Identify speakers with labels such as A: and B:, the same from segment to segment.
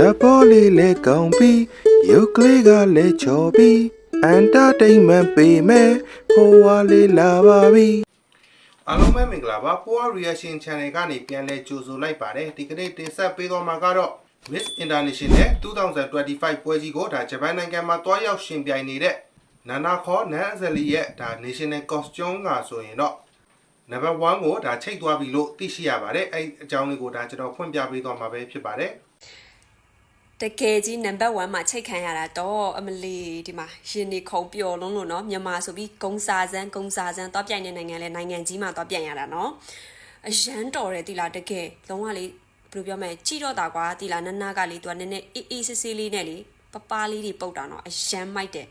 A: ဇပေါ်လေးလဲကောင်းပြီးရုပ်ကလေးကလည်းချော်ပြီးအန်တာတိန်မန်ပေးမယ်ဟိုဝါလေးလာပါပြီအားလုံးပဲမင်္ဂလာပါ Power Reaction Channel ကနေပြန်လဲကြိုဆိုလိုက်ပါတယ်ဒီကနေ့တင်ဆက်ပေးသွားမှာကတော့ Miss International 2025ပွဲကြီးကိုဒါဂျပန်နိုင်ငံမှာတွားရောက်ရှင်ပြိုင်နေတဲ့နာနာခေါ်နန်အဇလီရဲ့ဒါ National Costume ကဆိုရင်တော့နံပါတ်1ကိုဒါချိတ်သွားပြီလို့သိရှိရပါတယ်အဲ့အကြောင်းလေးကိုဒါကျွန်တော်ဖွင့်ပြပေးသွားမှာပဲဖြစ်ပါတယ်
B: တကယ်ကြီးနံပါတ်1မှာချိတ်ခံရတာတော့အမလီဒီမှာရင်နေခုံပျော်လုံးလို့နော်မြန်မာဆိုပြီးဂုံစာစန်းဂုံစာစန်းတော့ပြိုင်တဲ့နိုင်ငံလဲနိုင်ငံကြီးမှာတော့ပြိုင်ရတာနော်အရန်တော်တယ်တီလာတကယ်လုံးဝလေဘယ်လိုပြောမလဲကြည့်တော့တာကွာတီလာနနကလေသူကနည်းနည်းအေးအေးဆေးဆေးလေးနဲ့လေပပလေးတွေပုတ်တာနော်အရန်မိုက်တယ်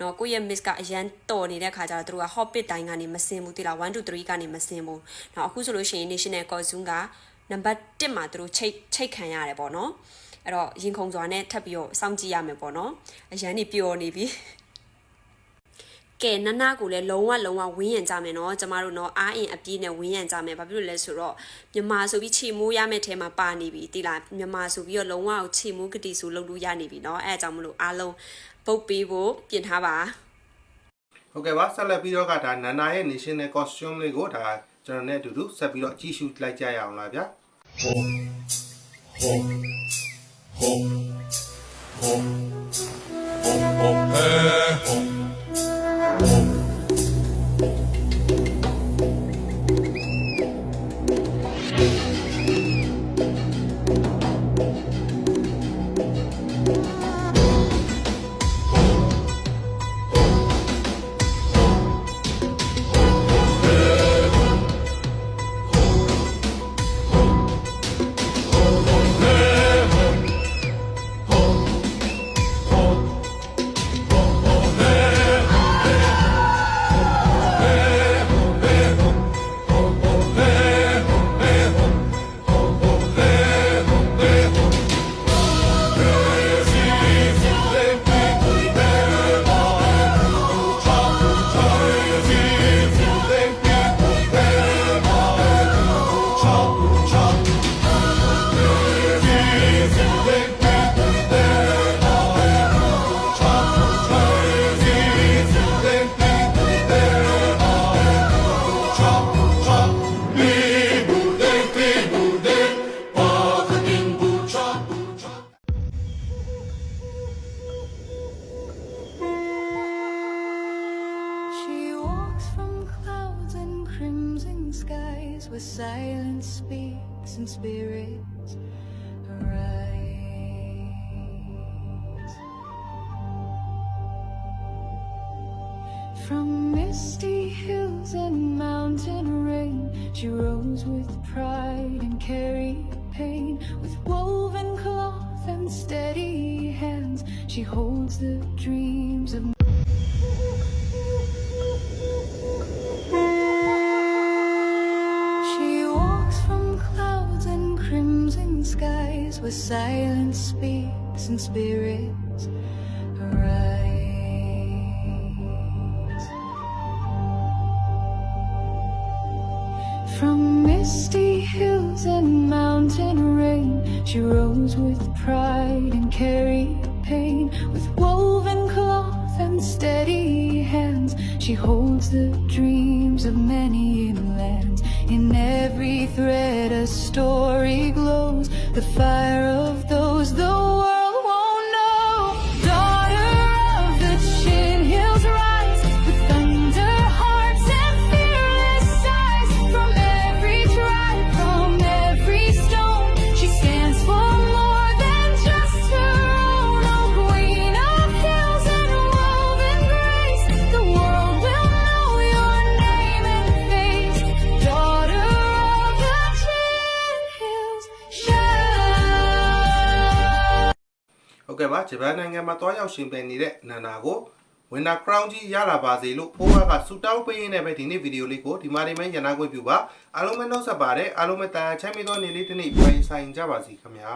B: နော်ကိုယ့်ရဲ့ miss ကအရန်တော်နေတဲ့ခါကျတော့သူတို့က hobbit တိုင်းကနေမစင်ဘူးတီလာ1 2 3ကနေမစင်ဘူးနော်အခုဆိုလို့ရှိရင် national costume ကနံပါတ်1မှာသူတို့ချိတ်ချိတ်ခံရတယ်ပေါ့နော် အဲ့တော့ရင်ခုန်စွာနဲ့ထပ်ပြီးတော့စောင့်ကြည့်ရမယ်ပေါ့နော်အရန်နေပျော်နေပြီကဲနနကိုလည်းလုံးဝလုံးဝဝင်းရံကြမယ်နော်ကျမတို့နော်အားအင်အပြည့်နဲ့ဝင်းရံကြမယ်ဘာဖြစ်လို့လဲဆိုတော့မြန်မာဆိုပြီးခြေမိုးရမယ့်ထဲမှာပါနေပြီတိလားမြန်မာဆိုပြီးတော့လုံးဝခြေမိုးကတိဆိုလုပ်လို့ရနေပြီနော်အဲအကြောင်းမလို့အားလုံးပုတ်ပေးဖို့ပြင်ထားပါ
A: ဟုတ်ကဲ့ပါဆက်လက်ပြီးတော့ကဒါနာနာရဲ့ national costume လေးကိုဒါကျွန်တော်နဲ့အတူတူဆက်ပြီးတော့ကြည့်ရှုလိုက်ကြရအောင်လားဗျာ
C: ほほ skies where silence speaks and spirits arise. From misty hills and mountain rain, she rose with pride and carried pain. With woven cloth and steady hands, she holds the where silence speaks and spirits arise. From misty hills and mountain rain, she rose with pride and carried pain. With woven cloth and steady hands, she holds the dreams of many lands. In every thread, a story glows, the fire of those the
A: ဟုတ်ကဲ့ပါဂျပန်နိုင်ငံမှာတွားရောက်ရှင်ပြိုင်နေတဲ့နာနာကို winner crown ကြီးရလာပါစေလို့ဖိုးဘကဆူတောင်းပေးရင်းနဲ့ပဲဒီနေ့ဗီဒီယိုလေးကိုဒီမှာနေမှညနာခွင့်ပြုပါအားလုံးပဲနှုတ်ဆက်ပါတယ်အားလုံးပဲတာချမ်းမြေသောနေ့လေးတစ်နေ့ပြန်ဆိုင်ကြပါစီခင်ဗျာ